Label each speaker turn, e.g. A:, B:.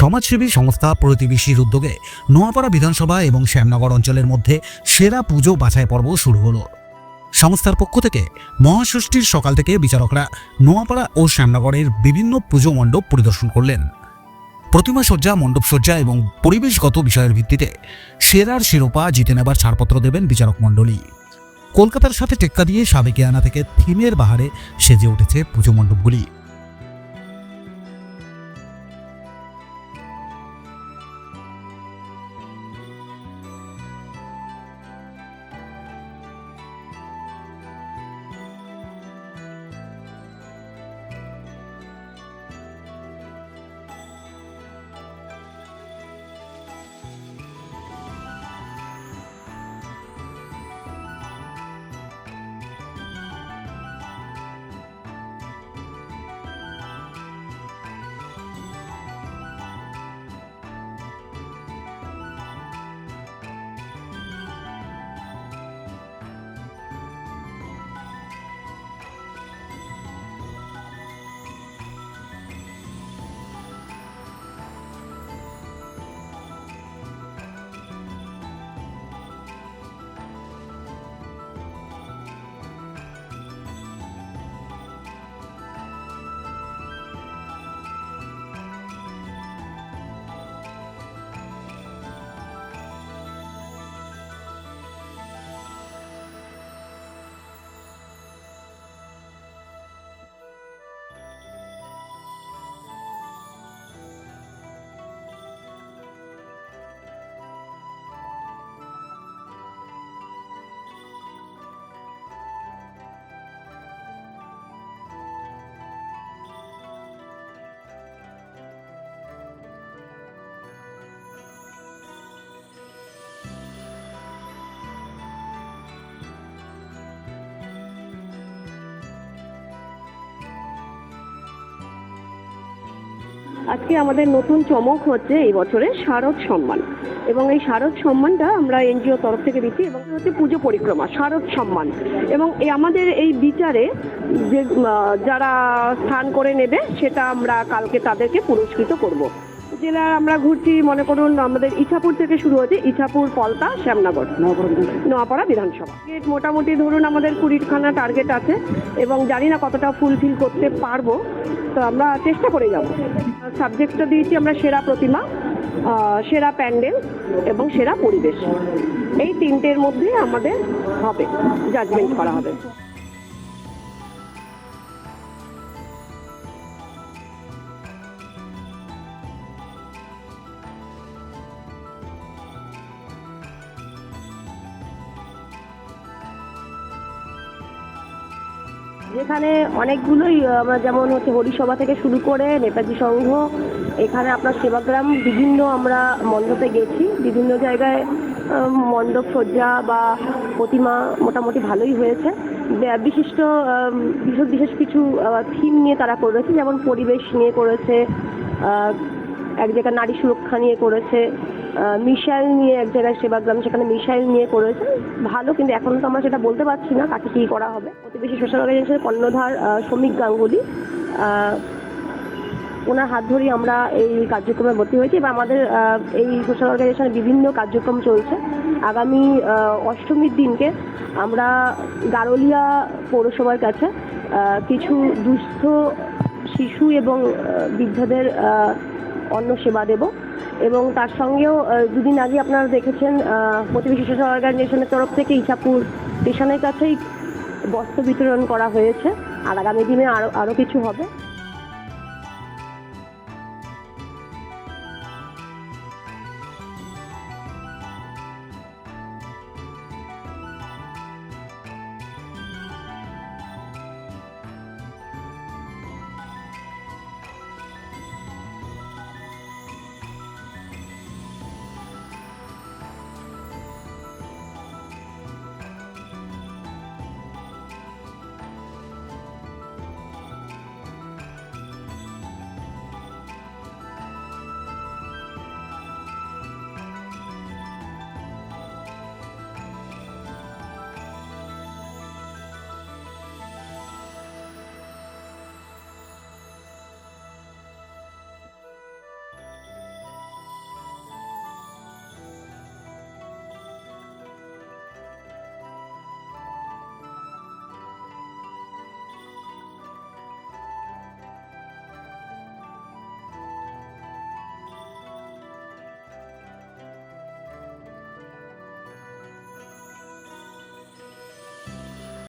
A: সমাজসেবী সংস্থা প্রতিবেশীর উদ্যোগে নোয়াপাড়া বিধানসভা এবং শ্যামনগর অঞ্চলের মধ্যে সেরা পুজো বাছাই পর্ব শুরু হলো। সংস্থার পক্ষ থেকে মহাষষ্ঠীর সকাল থেকে বিচারকরা নোয়াপাড়া ও শ্যামনগরের বিভিন্ন পুজো মণ্ডপ পরিদর্শন করলেন। প্রতিমা সজ্জা, মণ্ডপ সজ্জা এবং পরিবেশগত বিষয়ের ভিত্তিতে সেরার শিরোপা জিতে নেবার ছাড়পত্র দেবেন বিচারক মণ্ডলী। কলকাতার সাথে টেক্কা দিয়ে সাবেকিয়ানা থেকে থিমের বাহারে সেজে উঠেছে পুজো মণ্ডপগুলি।
B: আজকে আমাদের নতুন চমক হচ্ছে এই বছরে শারদ সম্মান। এবং এই শারদ সম্মানটা আমরা এনজিও তরফ থেকে দিচ্ছি এবং হচ্ছে পুজো পরিক্রমা, শারদ সম্মান। এবং এই আমাদের এই বিচারে যে যারা স্থান করে নেবে সেটা আমরা কালকে তাদেরকে পুরস্কৃত করব। জেলার আমরা ঘুরছি মনে করুন আমাদের ইছাপুর থেকে শুরু হচ্ছে ইছাপুর পলতা শ্যামনগর। নোয়াপাড়া বিধানসভা। Target মোটামুটি ধরুন আমাদের কুড়িখানা টার্গেট আছে এবং জানি না কতটা ফুলফিল করতে পারব তো আমরা চেষ্টা করে যাব। সাবজেক্টটা দিয়েছি আমরা সেরা প্রতিমা সেরা প্যান্ডেল এবং সেরা পরিবেশ। এই তিনটের মধ্যে আমাদের হবে জাজমেন্ট করা হবে। যেখানে অনেকগুলোই আমরা যেমন হচ্ছে হরিসভা থেকে শুরু করে নেতাজি সংঘ, এখানে আপনার সেবাগ্রাম, বিভিন্ন আমরা মণ্ডপে গেছি। বিভিন্ন জায়গায় মণ্ডপ সজ্জা বা প্রতিমা মোটামুটি ভালোই হয়েছে। বিশিষ্ট বিশেষ বিশেষ কিছু থিম নিয়ে তারা করেছে, যেমন পরিবেশ নিয়ে করেছে এক জায়গায় নারী সুরক্ষা নিয়ে করেছে মিসাইল নিয়ে এক জায়গায় সেবাগ্রাম সেখানে মিসাইল নিয়ে করেছে। ভালো, কিন্তু এখন তো আমরা সেটা বলতে পারছি না, কাকে কী করা হবে। প্রতিবেশী সোশ্যাল অর্গানাইজেশনের কর্ণধার শ্রমিক গাঙ্গুলি ওনার হাত ধরেই আমরা এই কার্যক্রমে ভর্তি হয়েছি। এবং আমাদের এই সোশ্যাল অর্গানাইজেশনের বিভিন্ন কার্যক্রম চলছে। আগামী অষ্টমীর দিনকে আমরা গারোলিয়া পৌরসভার কাছে কিছু দুস্থ শিশু এবং বৃদ্ধদের অন্ন সেবা দেব। এবং তার সঙ্গেও দুদিন আগে আপনারা দেখেছেন প্রতিবেশী শিশু অর্গানাইজেশনের তরফ থেকে ইছাপুর স্টেশনের কাছেই বস্ত্র বিতরণ করা হয়েছে। আর আগামী দিনে আরও আরও কিছু হবে।